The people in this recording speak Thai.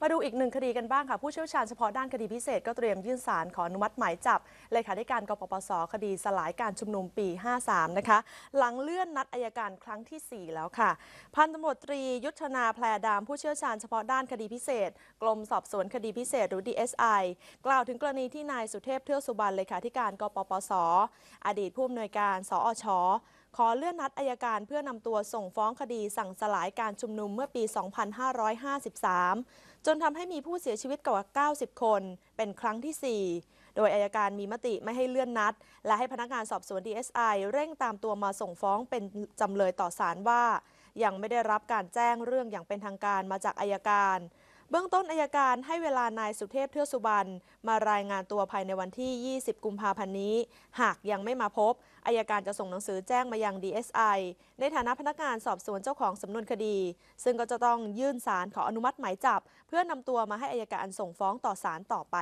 มาดูอีกหนึ่งคดีกันบ้างค่ะ ผู้เชี่ยวชาญเฉพาะด้านคดีพิเศษก็เตรียมยื่นสารขออนุมัติหมายจับเลขาธิการกปปสคดีสลายการชุมนุมปี 53 นะคะ หลังเลื่อนนัดอายการครั้งที่ 4 แล้วค่ะ พันตำรวจตรียุทธนาแพรดามผู้เชี่ยวชาญเฉพาะด้านคดีพิเศษ กรมสอบสวนคดีพิเศษหรือ DSI กล่าวถึงกรณีที่นายสุเทพเทือกสุบรรณเลขาธิการกปปสอดีตผู้อำนวยการ สอชขอเลื่อนนัดอายการเพื่อนำตัวส่งฟ้องคดีสั่งสลายการชุมนุมเมื่อปี 2553 จนทำให้มีผู้เสียชีวิตกว่า 90 คน เป็นครั้งที่ 4 โดยอายการมีมติไม่ให้เลื่อนนัด และให้พนักงานสอบสวน DSI เร่งตามตัวมาส่งฟ้องเป็นจำเลยต่อศาลว่า ยังไม่ได้รับการแจ้งเรื่องอย่างเป็นทางการมาจากอายการ เบื้องต้นอายการให้เวลานายสุเทพเทือกสุบรรณมารายงานตัวภายในวันที่ 20 กุมภาพันธ์นี้ หากยังไม่มาพบอายการจะส่งหนังสือแจ้งมายัง DSI ในฐานะพนักงานสอบสวนเจ้าของสำนวนคดี ซึ่งก็จะต้องยื่นสารขออนุมัติหมายจับ เพื่อนำตัวมาให้อายการส่งฟ้องต่อศาลต่อไป